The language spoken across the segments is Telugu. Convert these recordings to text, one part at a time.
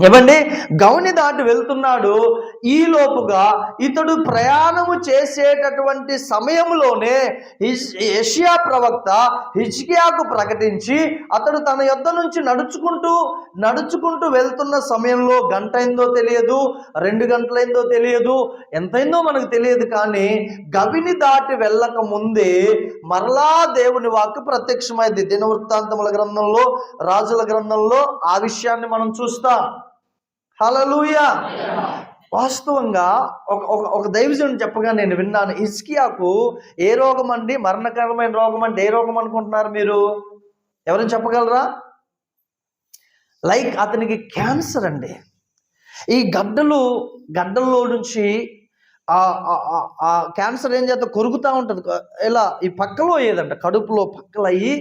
ఏమండి? గౌని దాటి వెళ్తున్నాడు. ఈ లోపుగా ఇతడు ప్రయాణము చేసేటటువంటి సమయంలోనే ఏషియా ప్రవక్త హిజ్కియాకు ప్రకటించి అతడు తన యొద్ద నుంచి నడుచుకుంటూ నడుచుకుంటూ వెళ్తున్న సమయంలో గంట అయిందో తెలియదు రెండు గంటలైందో తెలియదు ఎంతైందో మనకు తెలియదు కానీ గవిని దాటి వెళ్ళక ముందే మరలా దేవుని వాక్కు ప్రత్యక్షమైంది. దినవృత్తాంతముల గ్రంథంలో రాజుల గ్రంథంలో ఆ విషయాన్ని మనం చూస్తాం. హలలుయ వాస్తవంగా ఒక ఒక ఒక దైవజనుడు చెప్పగా నేను విన్నాను. ఇస్కియాకు ఏ రోగం అండి? మరణకరమైన రోగం అంటే ఏ రోగం అనుకుంటున్నారు మీరు? ఎవరైనా చెప్పగలరా? లైక్ అతనికి క్యాన్సర్ అండి. ఈ గడ్డలు గడ్డల్లో నుంచి ఆ క్యాన్సర్ ఏం చేస్తా కొరుకుతూ ఉంటుంది. ఇలా ఈ పక్కలో ఏదంట? కడుపులో పక్కలు అయ్యి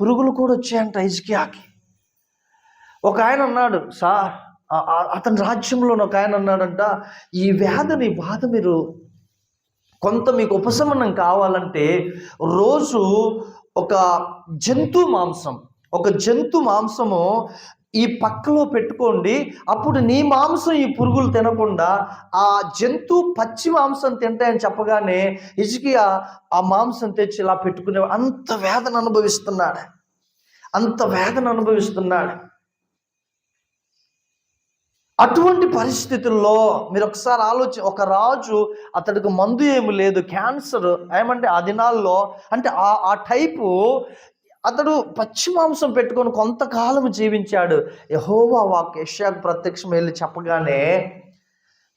పురుగులు కూడా వచ్చాయంట ఇజ్కియాకి ఒక ఆయన అన్నాడు సార్ అతని రాజ్యంలో ఒక ఆయన అన్నాడంట ఈ వ్యాధిని బాధ మీరు కొంత మీకు ఉపశమనం కావాలంటే రోజు ఒక జంతు మాంసం ఒక జంతు మాంసము ఈ పక్కలో పెట్టుకోండి. అప్పుడు నీ మాంసం ఈ పురుగులు తినకుండా ఆ జంతు పచ్చి మాంసం తింటాయని చెప్పగానే ఇజికియా ఆ మాంసం తెచ్చి ఇలా పెట్టుకునే అంత వేదన అనుభవిస్తున్నాడు. అంత వేదన అనుభవిస్తున్నాడు. అటువంటి పరిస్థితుల్లో మీరు ఒకసారి ఆలోచి ఒక రాజు అతడికి మందు ఏమి లేదు క్యాన్సర్ ఏమంటే ఆ దినాల్లో అంటే ఆ ఆ టైపు అతడు పచ్చి మాంసం పెట్టుకొని కొంతకాలం జీవించాడు. యహోవా వాక్ యష్యాకు ప్రత్యక్షం వెళ్ళి చెప్పగానే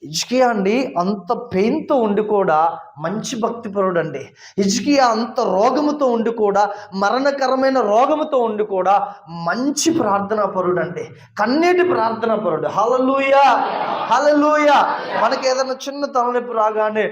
ఇజ్కియా అండి అంత పెయిన్తో ఉండి కూడా మంచి భక్తిపరుడు అండి ఇజ్కియా అంత రోగముతో ఉండి కూడా మరణకరమైన రోగముతో ఉండి కూడా మంచి ప్రార్థనా పరుడు అండి కన్నీటి ప్రార్థనా పరుడు హలలుయ హలలుయ మనకి ఏదైనా చిన్న తలనొప్పి రాగానే